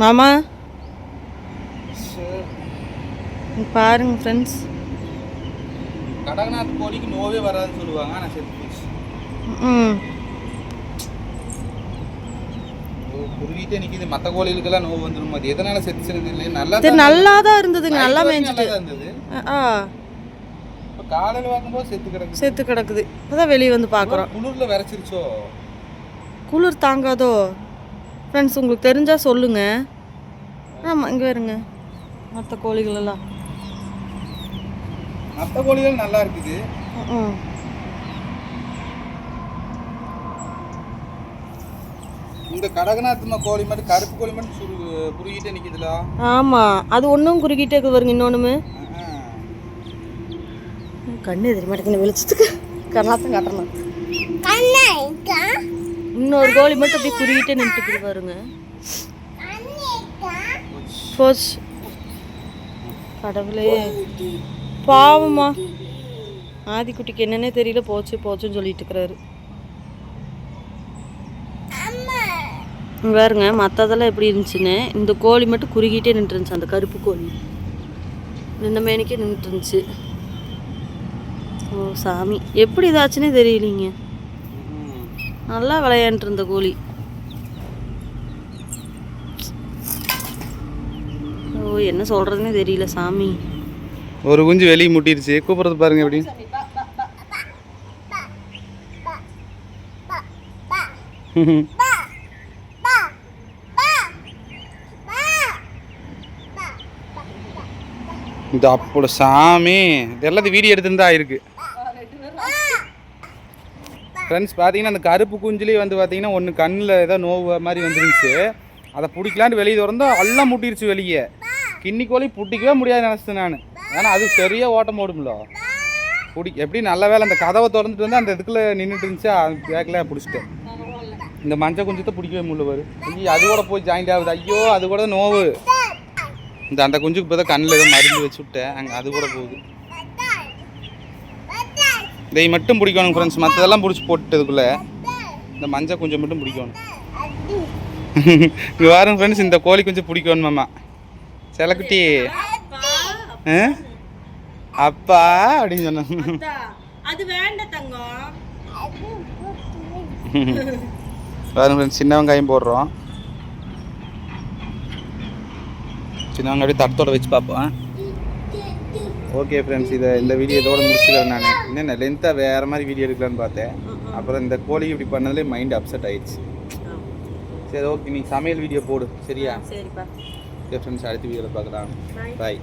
மாமா. பாருங்க ஃப்ரெண்ட்ஸ் கடகநாத் கோழிக்கு நோவே வராதுன்னு சொல்லுவாங்க ஆனால் செத்து போச்சு ம். குருவிட்டே நிக்குது. மற்ற கோழிகளுக்கெல்லாம் நோவு வந்துடும் அது எதனால செத்து செத்து இல்லை நல்லா சரி நல்லா தான் இருந்ததுங்க நல்லா மேய்ஞ்சிட்டு. இருந்தது. ஆ இப்போ காலையில் பார்க்கும்போது செத்து கிடக்கு செத்து கிடக்குது. இப்போதான் வெளியே வந்து பார்க்குறோம் குளிர்ல விரைச்சிருச்சோ? குளிர் தாங்காதோ? ஃப்ரெண்ட்ஸ் உங்களுக்கு தெரிஞ்சால் சொல்லுங்க. ஆமாம் இங்கே வருங்க. மற்ற கோழிகள் எல்லாம் மற்ற கோழிகள் நல்லா இருக்குது. ம் இந்த கடகநாத் ம- கோழி மட்டும் கருப்பு கோழி மட்டும் சுரு குறுகிட்டே நிக்குதுல. ஆமாம் அது ஒன்றும் குறுக்கிட்டே இருக்குது பாருங்க இன்னொன்றுமே கண்ணு எதிரி மாட்டேங்குது வெளிச்சத்துக்கு கர்நாத்தம் காட்டணும் இன்னொரு கோழி மட்டும் அப்படியே குறுகிட்டே நின்றுட்டு பாருங்க. போச்சு கடவுளே. பாவமா? ஆதிக்குட்டிக்கு என்னன்னே தெரியல போச்சு போச்சுன்னு சொல்லிட்டு இருக்கிறாரு. இங்க பாருங்க மற்றதெல்லாம் எப்படி இருந்துச்சுன்னு இந்த கோழி மட்டும் குறுகிட்டே நின்றுருந்துச்சு அந்த கருப்பு கோழி. நின்ன மேனிக்கே நின்றுருந்துச்சு ஓ சாமி. எப்படி இதாச்சுன்னே தெரியலீங்க. நல்லா விளையாண்டுருந்த இருந்த கோழி ஓ என்ன சொல்கிறதுனே தெரியல சாமி. ஒரு குஞ்சு வெளியே முட்டிருச்சு. கூப்பிட்றது பாருங்க எப்படி. இந்த அப்போ சாமி. இது எல்லாத்தையும் வீடியோ எடுத்துருந்தா ஆயிருக்கு. ஃப்ரெண்ட்ஸ் பார்த்தீங்கன்னா அந்த கருப்பு குஞ்சுலேயே வந்து பார்த்தீங்கன்னா ஒன்று கண்ணில் ஏதோ நோவு மாதிரி வந்துருந்துச்சு. அதை பிடிக்கலான்னு வெளியே திறந்தோம் எல்லாம் முட்டிடுச்சு வெளியே. கிண்ணி கோழி பிடிக்கவே முடியாது நினச்சேன் நான். ஏன்னா அது சரியாக ஓட்டம் போடும்ல. பிடி எப்படி நல்ல வேலை அந்த கதவை திறந்துட்டு வந்து அந்த இதுக்குள்ளே நின்றுட்டு இருந்துச்சு? பேக்கில் பிடிச்சிட்டேன். இந்த மஞ்சள் குஞ்சத்தை பிடிக்கவே முடியல பாரு. ஐயோ அது கூட போய் ஜாயிண்ட் ஆகுது. ஐயோ அது கூட நோவு. இந்த அந்த குஞ்சுக்கு போய் தான் கண்ணில் ஏதோ மருந்து வச்சு விட்டேன். அங்கே அது கூட போகுது. இதை மட்டும் பிடிக்கணும் ஃப்ரெண்ட்ஸ் மற்றதெல்லாம் பிடிச்சி போட்டுதுக்குள்ளே இந்த மஞ்சள் குஞ்சை மட்டும் பிடிக்கணும். இங்கே வாருங்க ஃப்ரெண்ட்ஸ் இந்த கோழி குஞ்சு பிடிக்கணும் மாமா. செலக்குட்டி? அப்பா அப்படின்னு சொன்னாங்க அது வேண்டாம் தங்கம். பாருங்க ஃப்ரெண்ட்ஸ் சின்ன வெங்காயம் போடுறோம். சின்ன வெங்காயம் தட்டத்தோட வச்சு பார்ப்போம். ஓகே ஃப்ரெண்ட்ஸ் இதை இந்த வீடியோ இதோட முடிச்சுக்கிறேன் நான். என்ன லென்த்தாக வேறு மாதிரி வீடியோ எடுக்கலான்னு பார்த்தேன். அப்புறம் இந்த கோழி இப்படி பண்ணதுலேயே மைண்ட் அப்செட் ஆயிடுச்சு. சரி ஓகே நீ சமையல் வீடியோ போடு சரியா? ஓகே ஃப்ரெண்ட்ஸ் அடுத்த வீடியோவில் பார்க்கலாம். பாய்